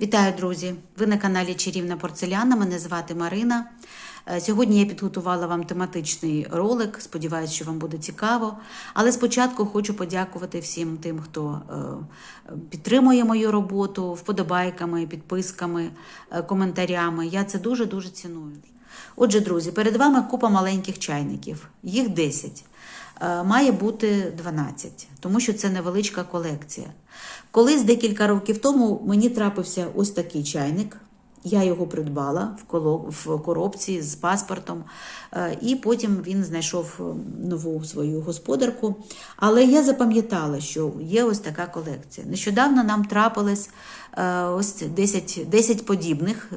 Вітаю, друзі! Ви на каналі Чарівна Порцеляна. Мене звати Марина. Е, Сьогодні я підготувала вам тематичний ролик. Сподіваюсь, що вам буде цікаво. Але спочатку хочу подякувати всім тим, хто е, підтримує мою роботу вподобайками, підписками, е, коментарями. Я це дуже дуже ціную. Отже, друзі, перед вами купа маленьких чайників. Їх 10. Е, Має бути 12, тому що це невеличка колекція. Колись декілька років тому мені трапився ось такий чайник. Я його придбала в коробці з паспортом, е, і потім він знайшов е, нову свою господарку. Але я запам'ятала, що є ось така колекція. Нещодавно нам трапилось е, ось 10, 10 подібних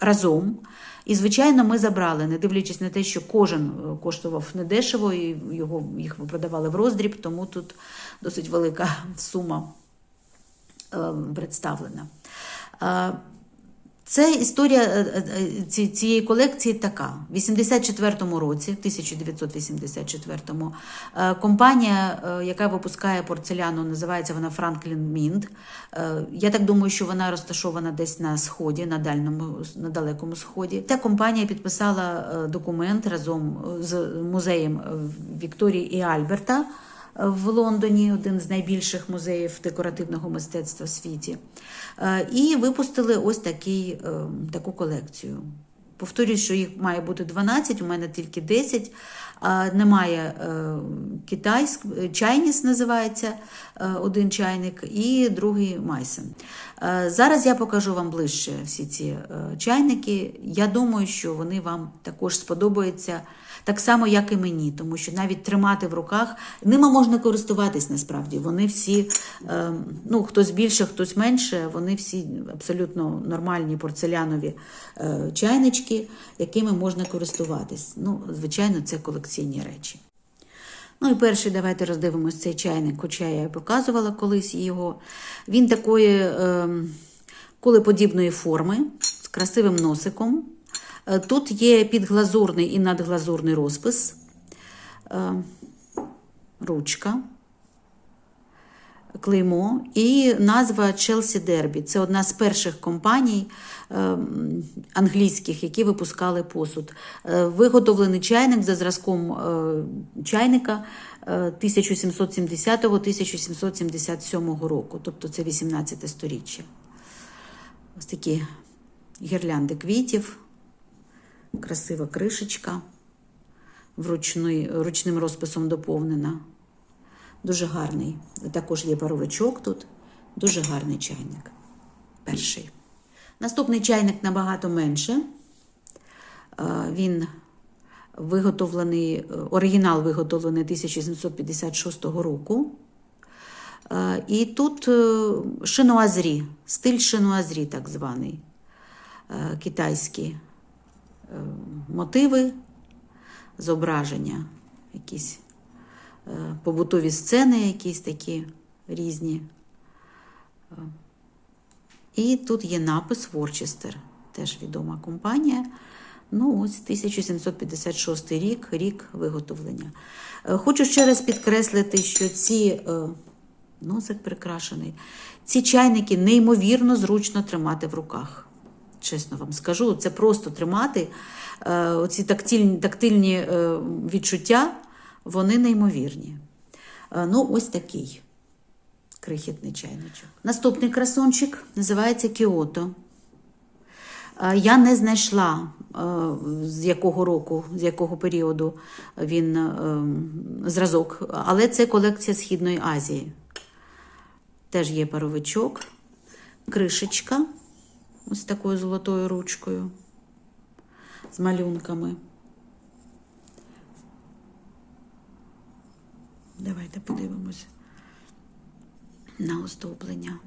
разом. І, звичайно, ми забрали, не дивлячись на те, що кожен коштував недешево, і його, їх продавали в роздріб, тому тут досить велика сума представлена. Це історія е, е, е, ці- цієї колекції така. В 84-му році, 1984-му, е, компанія, яка випускає порцеляну, називається вона Franklin Mint. Я так думаю, що вона розташована десь на сході, на дальньому, на далекому сході. Ця компанія підписала документ разом з музеєм Вікторії і Альберта в Лондоні, один з найбільших музеїв декоративного мистецтва в світі. Е, І випустили ось такий, е, таку колекцію. Повторюю, що їх має бути 12, у мене тільки 10. А, Немає е, китайськ, е, чайніс називається е, один чайник, і другий майсен. Зараз я покажу вам ближче всі ці чайники. Я думаю, що вони вам також сподобаються так само, як і мені, тому що навіть тримати в руках ними можна користуватись насправді. Вони всі, ну хтось більше, хтось менше, вони всі абсолютно нормальні порцелянові е, чайнички, якими можна користуватись. Ну, звичайно, це колекційні речі. Ну і перший, давайте роздивимось цей чайник, хоча я показувала колись його. Він такої е, кулеподібної форми з красивим носиком. Е, Тут є підглазурний і надглазурний розпис, е, ручка, клеймо і назва Chelsea Derby. Це одна з перших компаній е, англійських, які випускали посуд. Е, Виготовлений чайник за зразком е, чайника е, 1770-1777 року, тобто це 18 сторіччя. Ось такі гірлянди квітів, красива кришечка, вручний, ручним розписом доповнена. Дуже гарний. Також є паровичок тут. Дуже гарний чайник. Перший. Наступний чайник набагато менше. Е, Він виготовлений, е, оригінал виготовлений 1756 року. Е, І тут шинуазрі, стиль шинуазрі, так званий, китайські мотиви, зображення, якісь побутові сцени, якісь такі різні. Е, І тут є напис Ворчестер, теж відома компанія. Ну, ось 1756 рік, рік виготовлення. Е, Хочу ще раз підкреслити, що ці е, носик прикрашений, ці чайники неймовірно зручно тримати в руках. Чесно вам скажу, це просто тримати. Е, Оці тактильні, тактильні е, відчуття, вони неймовірні. Е, Ну, ось такий крихітний чайничок. Наступний красончик називається Кіото. Е, Я не знайшла, е, з якого року, з якого періоду він зразок, але це колекція Східної Азії. Теж є паровичок, кришечка ось такою золотою ручкою з малюнками. Давайте подивимося на оздоблення.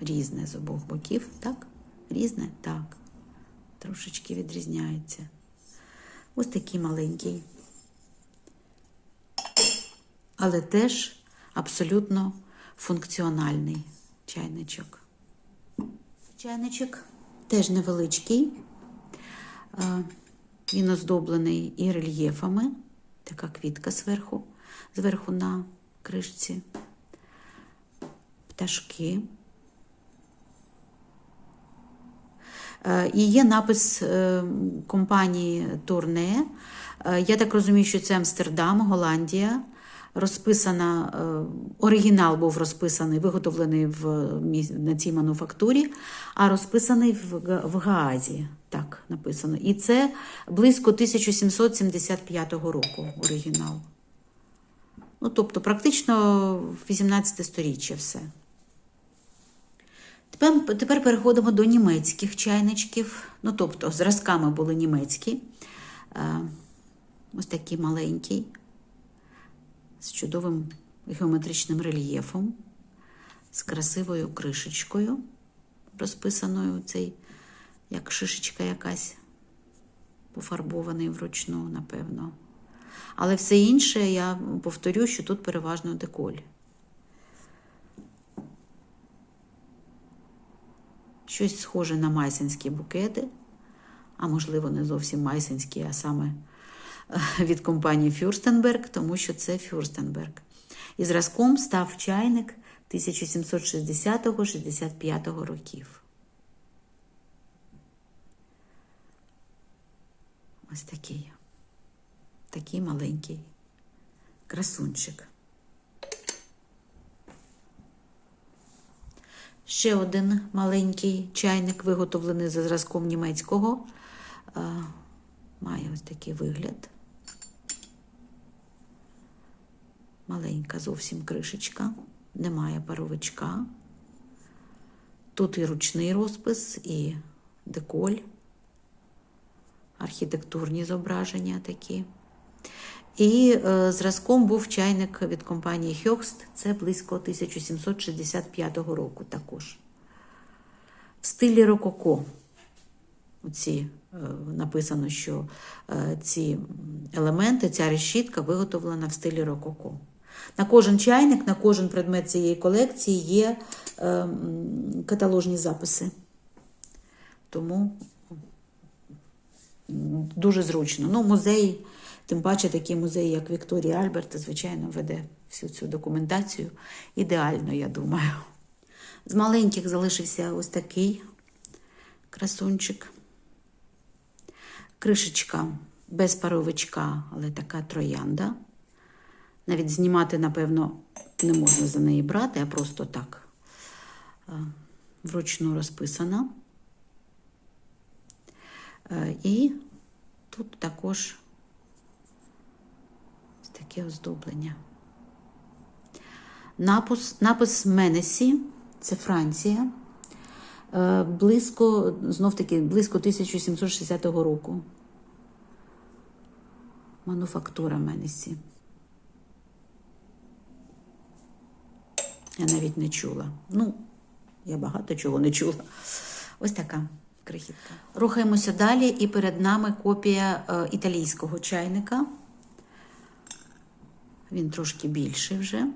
Різне з обох боків, так? Різне? Так. Трошечки відрізняється. Ось такий маленький. Але теж абсолютно функціональний чайничок. Чайничок теж невеличкий. Він оздоблений і рельєфами. Така квітка зверху, зверху на кришці. Пташки. Е, І є напис е, компанії Турне. Е, Я так розумію, що це Амстердам, Голландія. Розписана, оригінал був розписаний, виготовлений в, на цій мануфактурі, а розписаний в, в Гаазі. Так написано. І це близько 1775 року оригінал. Ну, тобто, практично 18 сторіччя все. Тепер, тепер переходимо до німецьких чайничків. Ну, тобто, зразками були німецькі. Е, ось такий маленький, з чудовим геометричним рельєфом, з красивою кришечкою, розписаною цей, як шишечка якась, пофарбований вручну, напевно. Але все інше, я повторю, що тут переважно деколь. Щось схоже на майсинські букети, а можливо, не зовсім майсинські, а саме е, від компанії Фюрстенберг, тому що це Фюрстенберг. І зразком став чайник 1760-65 років. Ось такий. Такий маленький красунчик. Ще один маленький чайник, виготовлений за зразком німецького. Е, Має ось такий вигляд. Маленька зовсім кришечка, немає паровичка. Тут і ручний розпис, і деколь, архітектурні зображення такі. І е, зразком був чайник від компанії Хьокст, це близько 1765 року також. В стилі Рококо. Оці, е, написано, що е, ці елементи, ця решітка виготовлена в стилі Рококо. На кожен чайник, на кожен предмет цієї колекції є каталожні записи. Тому дуже зручно. Ну, музей, тим паче такий музей, як Вікторія Альберт, звичайно, веде всю цю документацію ідеально, я думаю. З маленьких залишився ось такий красунчик. Кришечка без паровичка, але така троянда. Навіть знімати, напевно, не можна за неї брати, а просто так е, вручну розписана. Е, І тут також таке оздоблення. Напис, напис Менесі, це Франція. Е, Близько, знов таки, близько 1760 року. Мануфактура Менесі. Я навіть не чула. Ну, я багато чого не чула. Ось така крихітка. Рухаємося далі, і перед нами копія е, італійського чайника. Він трошки більший вже.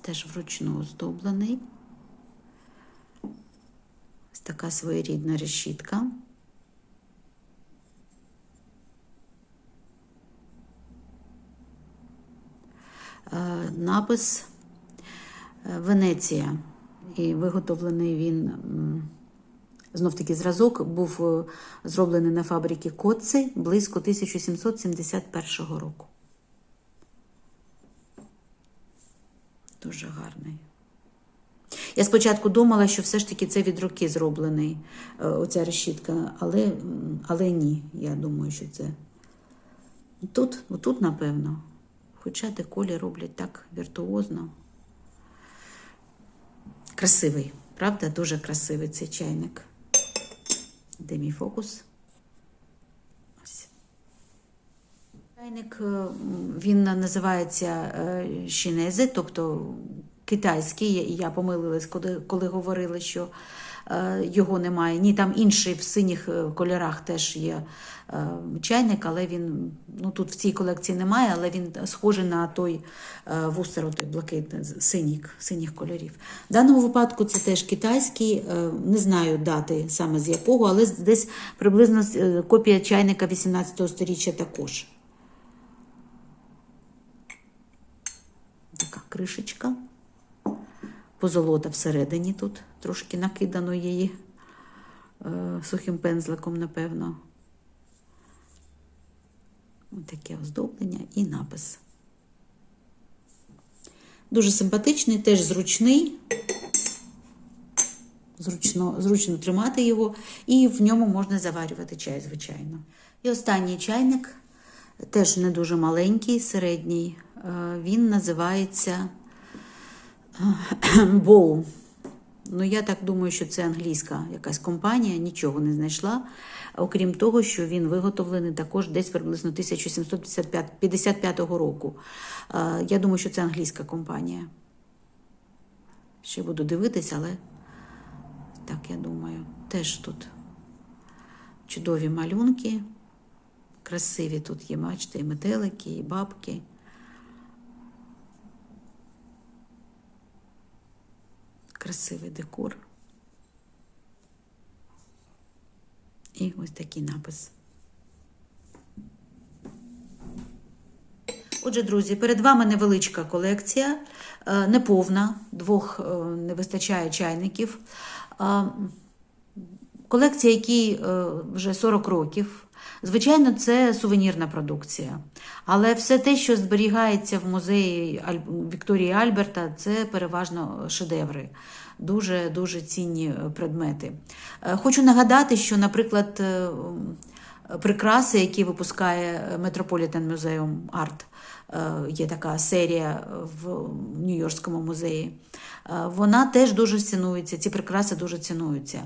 Теж вручну оздоблений. Ось така своєрідна решітка. Е, Напис е, Венеція. І виготовлений він, знов таки зразок, був е, зроблений на фабриці Коци близько 1771 року. Дуже гарний. Я спочатку думала, що все ж таки це від руки зроблений, е, оця решітка, але, але ні, я думаю, що це тут, отут, напевно. Хоча деколі роблять так віртуозно. Красивий, правда? Дуже красивий цей чайник. Де фокус? Ось. Чайник е, він називається е, щінези, тобто китайський. Я помилилась, коли, коли говорили, що його немає. Ні, там інший в синіх е, кольорах теж є е, чайник, але він ну тут в цій колекції немає, але він схожий на той е, вустер, той блакитний, з- синіх, кольорів. В даному випадку це теж китайський, е, не знаю дати саме з якого, але десь приблизно е, копія чайника 18 століття також. Така кришечка. Позолота всередині тут, трошки накидано її е, сухим пензликом, напевно. Ось таке оздоблення і напис. Дуже симпатичний, теж зручний. Зручно, зручно тримати його, і в ньому можна заварювати чай, звичайно. І останній чайник, теж не дуже маленький, середній. Е, Він називається Bow. Ну, я так думаю, що це англійська якась компанія, нічого не знайшла. Окрім того, що він виготовлений також десь приблизно 1755 року. Е, Я думаю, що це англійська компанія. Ще буду дивитись, але так я думаю. Теж тут чудові малюнки. Красиві тут є, бачите, і метелики, і бабки. Красивий декор. І ось такий напис. Отже, друзі, перед вами невеличка колекція, е, неповна, двох е, не вистачає чайників. Е, Колекція, якій вже 40 років. Звичайно, це сувенірна продукція. Але все те, що зберігається в музеї Вікторії Альберта, це переважно шедеври, дуже дуже цінні е, предмети. Е, Хочу нагадати, що, наприклад, е, прикраси, які випускає Metropolitan Museum е, є така серія в Нью-Йоркському музеї. Е, Вона теж дуже цінується, ці прикраси дуже цінуються.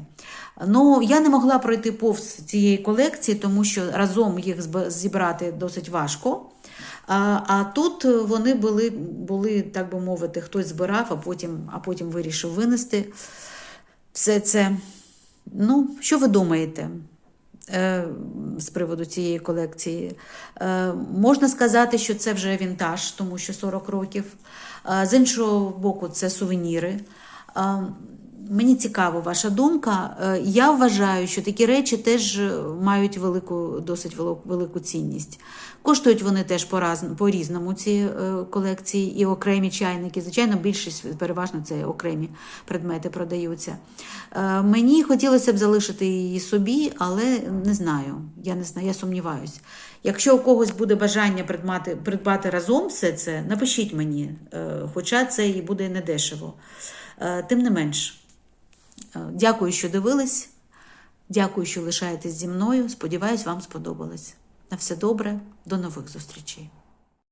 Ну, я не могла пройти повз цієї колекції, тому що разом їх зібрати досить важко. А, а тут вони були, були, так би мовити, хтось збирав, а потім, а потім вирішив винести все це. Ну, що ви думаєте? Е, з приводу цієї колекції. Е, Можна сказати, що це вже вінтаж, тому що 40 років. Е, З іншого боку, це сувеніри. Е, Мені цікава ваша думка. Е, Я вважаю, що такі речі теж мають велику, досить велику, цінність. Коштують вони теж по-різному, ці е, колекції, і окремі чайники. Звичайно, більшість переважно це окремі предмети продаються. Е, Мені хотілося б залишити її собі, але не знаю. Я не знаю, я сумніваюсь. Якщо у когось буде бажання придбати, придбати разом все це, напишіть мені, е, хоча це і буде недешево. Е, Тим не менш. Е, Дякую, що дивились. Дякую, що лишаєтесь зі мною. Сподіваюсь, вам сподобалось. На все добре, до нових зустрічей.